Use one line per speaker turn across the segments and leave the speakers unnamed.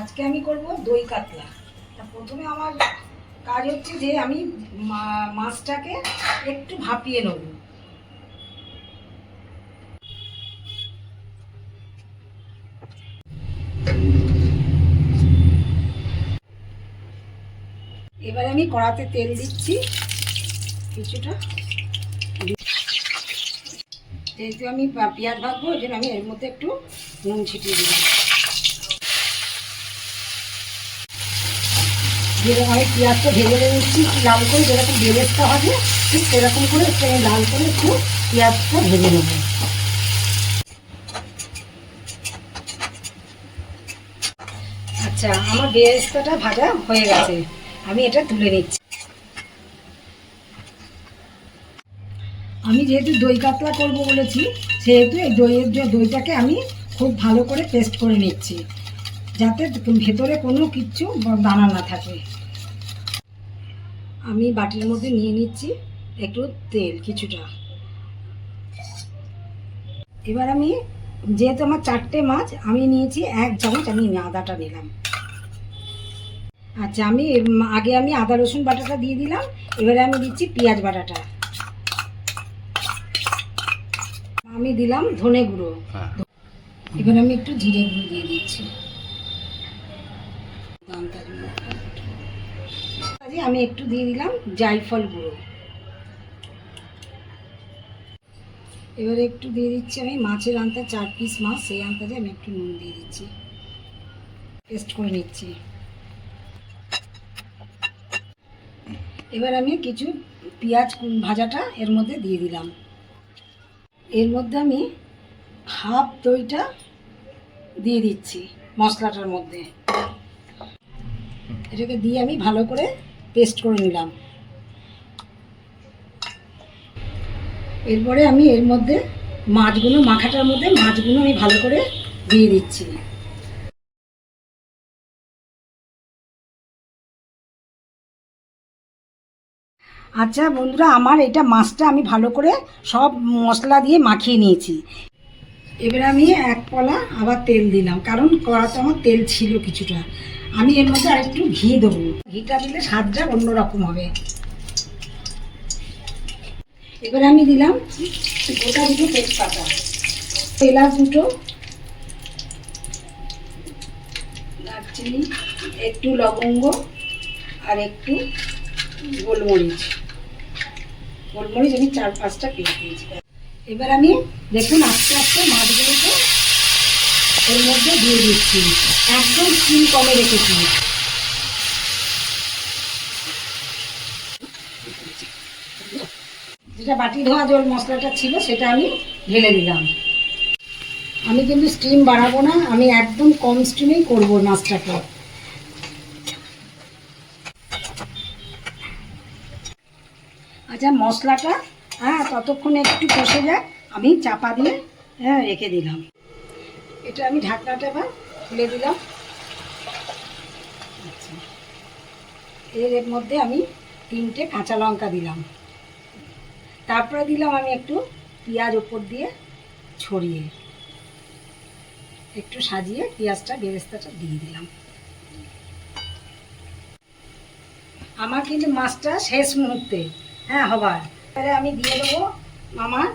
আজকে আমি করব দই কাতলা। তা প্রথমে আমার কাজ হচ্ছে যে আমি মাছটাকে একটু ভাপিয়ে নেব। এবারে আমি কড়াতে তেল দিচ্ছি। কিছুটা। যেহেতু আমি পেঁয়াজ ভাজবো, ওই জন্য আমি এর মধ্যে একটু নুন ছিটিয়ে দিলাম। যেরকম আমি পেঁয়াজটা ভেজে নিচ্ছি লাল করে যেরকম বেরেস্তা হবে, ঠিক সেরকম করে একটু আমি লাল করে একটু পেঁয়াজটা ভেজে নেব। আচ্ছা আমার বেরেস্তাটা ভাজা হয়ে গেছে। আমি এটা তুলে নিচ্ছি। আমি যেহেতু দই কাতলা করব বলেছি, সেহেতু এই দইয়ের দইটাকে আমি খুব ভালো করে পেস্ট করে নিচ্ছি। যাতে ভেতরে কোনো কিচ্ছু দানা না থাকে। আমি বাটির মধ্যে নিয়ে নিচ্ছি একটু তেল কিছুটা। এবার আমি যেহেতু আমার চারটে মাছ আমি নিয়েছি এক চামচ আমি আদাটা নিলাম। আচ্ছা আমি আগে আমি আদা রসুন বাটাটা দিয়ে দিলাম এবারে আমি দিচ্ছি পেঁয়াজ বাটাটা। আমি দিলাম ধনে গুঁড়ো।
হ্যাঁ।
এবার আমি একটু জিরে গুঁড়ো দিয়ে দিচ্ছি। আমি একটু দিয়ে দিলাম জায়ফল গুঁড়ো। এবারে একটু দিয়ে দিচ্ছি আমি মাছের আনতে, চার পিস মাছ, সেই আনতাজে আমি একটু নুন দিয়ে দিচ্ছি। পেস্ট করে নিচ্ছি। এবার আমি কিছু পেঁয়াজ ভাজাটা এর মধ্যে দিয়ে দিলাম। এর মধ্যে আমি হাফ দইটা দিয়ে দিচ্ছি মশলাটার মধ্যে। এটাকে দিয়ে আমি ভালো করে পেস্ট করে নিলাম। এরপরে আমি এর মধ্যে মাছগুলো, মাখাটার মধ্যে মাছগুলো আমি ভালো করে দিয়ে দিচ্ছি। আচ্ছা বন্ধুরা, আমার এটা মাছটা আমি ভালো করে সব মশলা দিয়ে মাখিয়ে নিয়েছি। এবার আমি এক পলা আবার তেল দিলাম, কারণ কড়াতে আমার তেল ছিল কিছুটা। আমি এর মধ্যে আরেকটু ঘি দেবো। ঘিটা দিলে স্বাদটা অন্যরকম হবে। এবারে আমি দিলাম গোটা দুটো তেজপাতা। এলাচ দুটো, দারচিনি, একটু লবঙ্গ আর একটু গোলমরিচ। গোলমরিচ আমি চার পাঁচটা পিস দিয়েছি। এবার আমি দেখুন আস্তে আস্তে মাছগুলোকে এর মধ্যে দিয়ে দিচ্ছি। একদম স্টিম কমে রেখেছি। যেটা বাটি ধোয়া জল মশলাটা ছিল, সেটা আমি ঢেলে দিলাম আমি কিন্তু স্টিম বাড়াবো না, আমি একদম কম স্টিমেই করব মাছটাকে। আচ্ছা মশলাটা হ্যাঁ ততক্ষণে একটু কষে যায় আমি চাপা দিয়ে হ্যাঁ রেখে দিলাম। এটা আমি ঢাকনাটা এবার খুলে দিলাম। আচ্ছা। এর এর মধ্যে আমি তিনটে কাঁচা লঙ্কা দিলাম। তারপরে দিলাম আমি একটু পেঁয়াজ ওপর দিয়ে ছড়িয়ে। একটু সাজিয়ে পেঁয়াজটা, বেরেস্তাটা দিয়ে দিলাম। আমার কিন্তু মাছটা শেষ মুহূর্তে হ্যাঁ হবার। এবারে আমি দিয়ে দেবো আমার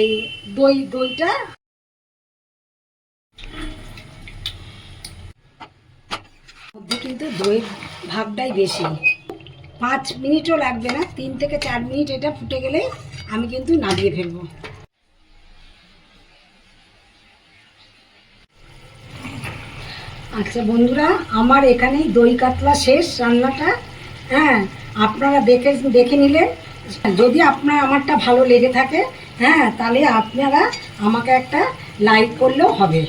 এই দই, দইটা মধ্যে কিন্তু দইয়ের ভাগটাই বেশি। পাঁচ মিনিটও লাগবে না, তিন থেকে চার মিনিট এটা ফুটে গেলেই আমি কিন্তু নামিয়ে ফেলব। আচ্ছা বন্ধুরা, আমার এখানেই দই কাতলা শেষ, রান্নাটা হ্যাঁ আপনারা দেখে দেখে নিলেন। যদি আপনার আমারটা ভালো লেগে থাকে হ্যাঁ তাহলে আপনারা আমাকে একটা লাইক করলেও হবে।